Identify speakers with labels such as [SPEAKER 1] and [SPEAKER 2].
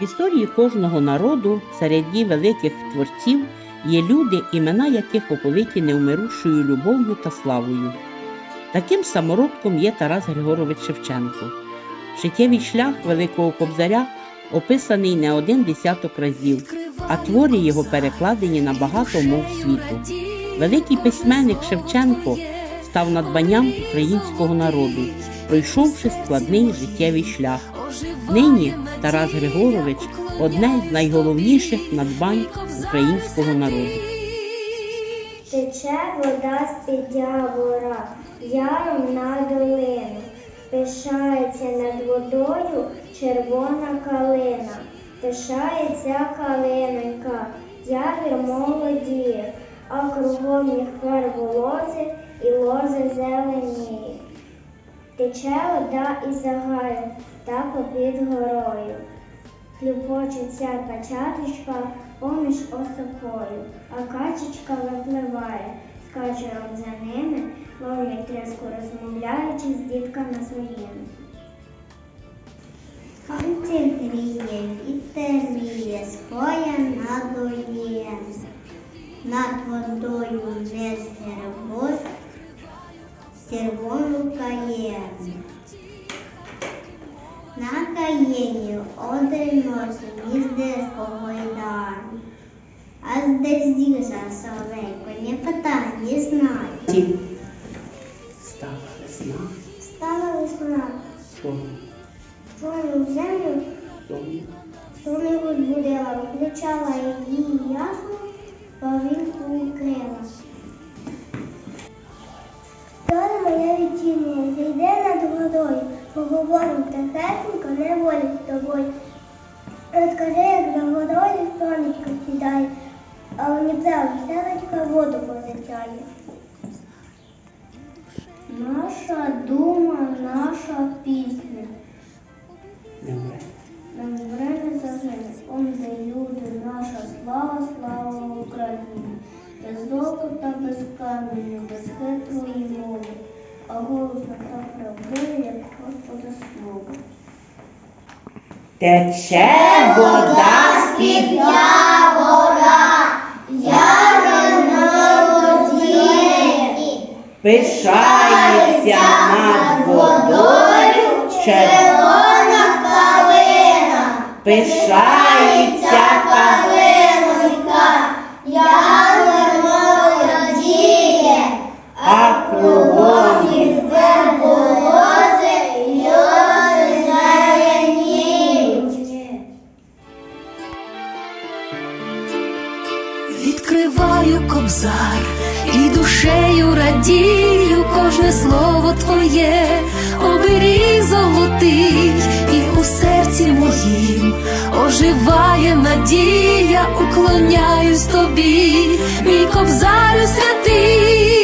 [SPEAKER 1] Історії кожного народу серед її великих творців є люди, імена яких оповиті невмирущою любов'ю та славою. Таким самородком є Тарас Григорович Шевченко. Життєвий шлях Великого Кобзаря описаний не один десяток разів, а твори його перекладені на багато мов світу. Великий письменник Шевченко став надбанням українського народу, пройшовши складний життєвий шлях. Нині Тарас Григорович одне з найголовніших надбань українського народу.
[SPEAKER 2] Тече вода з-під явора, яром на долину. Пишається над водою червона калина. Пишається калинонька, явір молодіє, а кругом їх волози і лози зеленіє. Тече вода із загаю та попід горою. Хлюпочеться качаточка поміж осокою, а качечка випливає, з качером за ними, ловлять треску розмовляючи з дітками своїми. Сонце гріє, вітер віє, червону каєну. На каєні один носить їздить гойдані. А де зіжа солейко, не питай, не знаю.
[SPEAKER 1] Стала весна,
[SPEAKER 2] Стала весна,
[SPEAKER 1] сон,
[SPEAKER 2] твою землю
[SPEAKER 1] сон.
[SPEAKER 2] Сонею будила, включала її ясно, повінку укрила. Водою, поговорим тихесенько, не волі з тобою. Розкажи, як за водою сонечко сідає, а у небе веселочка воду позичає. Наша дума, наша пісня. Нам время загине, он де люди, наша слава, слава Україні. Без золота, без каменю, без хитрої мови, а голосно та правдивий, як Господа слово.
[SPEAKER 1] Тече вода з-під пишається над водою червона калина, пишається калинонька,
[SPEAKER 3] Відкриваю кобзар і душею радію кожне слово твоє, оберіг золотий, і у серці моїм оживає надія, уклоняюсь тобі, мій кобзарю святий.